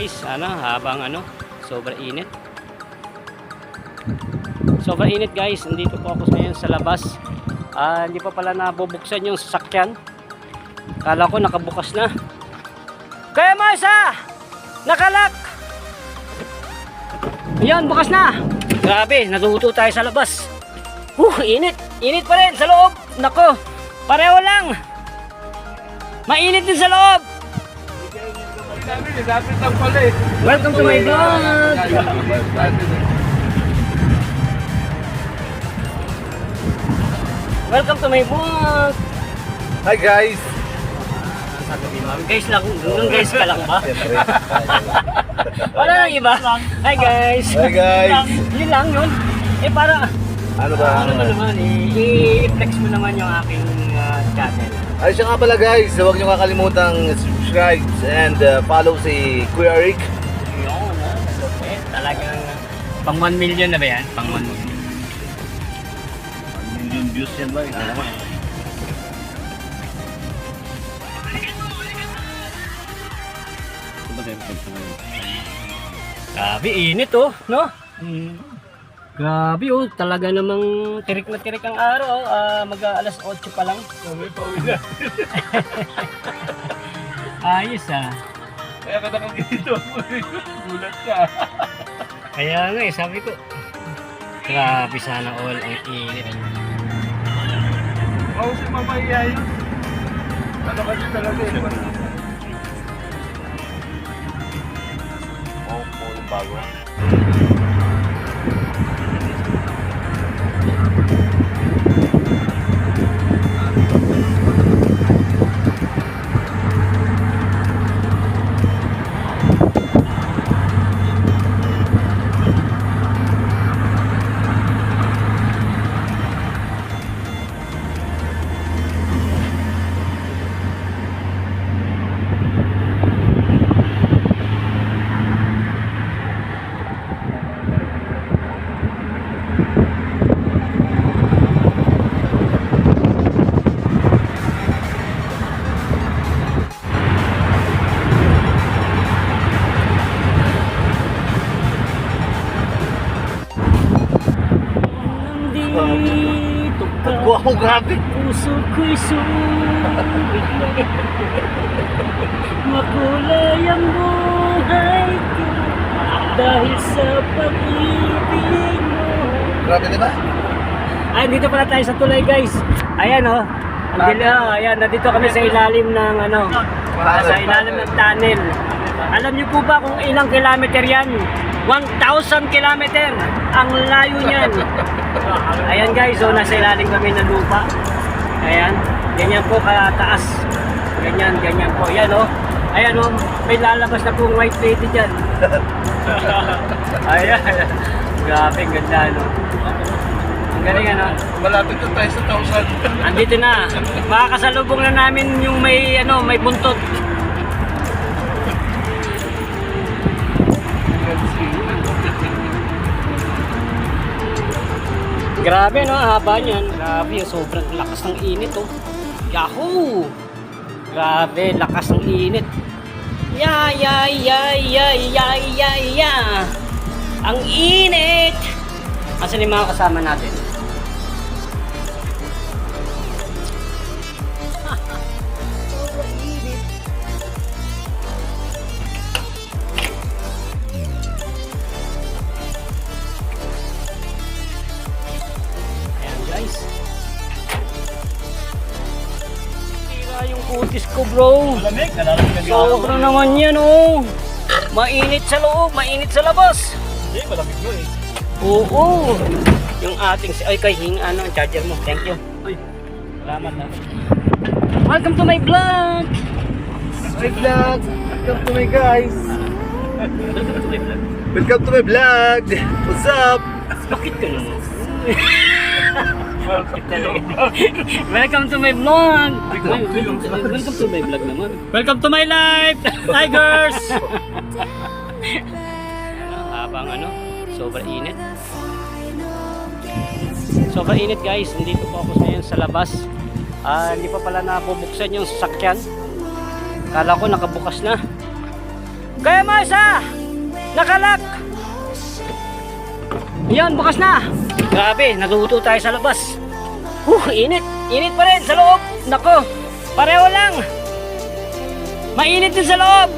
Guys, ano, habang ano, sobrang init. Sobrang init guys, nandito po ako ngayon sa labas. Ah, hindi pa pala nabubuksan yung sasakyan. Kala ko nakabukas na. Kaya Marsa! Nakalak! Yan, bukas na! Grabe, natuto tayo sa labas. Huh, init! Init pa rin sa loob! Nako, pareho lang! Mainit din sa loob! Welcome to my vlog! Welcome to my vlog! Hi guys! Guys lang, nung guys ka lang ba? Wala nang iba? Hi guys! Hi guys! Yun lang yun. Eh para, Ano ba? ano mo naman eh, i-flex mo naman yung aking ah, channel. Ay siya nga pala guys, huwag niyo kakalimutang subscribe and uh, follow si Kuya Rick. Yun, ah, eh, talagang pang 1 million na ba yan? Pang 1 million. Million views yan ba? Ano naman? Grabe, init oh, no? Grabe oh, talaga namang tirik na tirik ang araw. ah mag alas 8 pa lang. Ayos ah. Kaya ka nakagito. Gulat ka. Kaya nga eh, sabi ko. Grabe sana all ang init. Oo si Mama Iya yun. Ano kasi talaga eh. Oo po yung bago. Wow, grabe! puso ko'y sumigla. Makulay ang buhay ko dahil sa pag-ibig mo. Grabe diba? Ay, dito pala tayo sa tulay guys. Ayan oh. Ang dila, ayan, nandito kami sa ilalim ng ano, sa ilalim ng tunnel. Alam niyo po ba kung ilang kilometer yan? 1,000 kilometer ang layo niyan. Ayan guys, so nasa ilalim kami ng lupa. Ayan, ganyan po kataas. Ganyan, ganyan po. Ayan oh. Ayan oh, may lalabas na pong white lady dyan. Ayan. Grabe, ganda no. Ang galing ano. Malapit na tayo sa 1,000. Andito na. Makakasalubong na namin yung may ano, may buntot. Grabe no, haba niyan. Grabe, sobrang lakas ng init oh. Yahoo! Grabe, lakas ng init. Ya ya ya ya ya ya ya. Ang init. Asan yung mga kasama natin? Bro. Malamig, nalalamig ka Sobra naman yan oh. Mainit sa loob, mainit sa labas. Hindi, malamig mo eh. Oo. Yung ating, ay kay hing ano, ang charger mo. Thank you. Uy, salamat ha. Welcome to my vlog. Hi vlog! Welcome to my guys! Welcome to my vlog! What's up? Bakit ka naman? Welcome to my vlog. Welcome to my vlog naman. Welcome to my life, tigers. Habang ano, sobrang init. Sobrang init guys. Nandito po ako ngayon sa labas. Ah, hindi pa pala nabubuksan yung sasakyan. Kala ko nakabukas na. Kaya Marsa! Nakalak! Yan, bukas na! Grabe, natuto tayo sa labas. Uh, init! Init pa rin sa loob! Nako, pareho lang! Mainit din sa loob!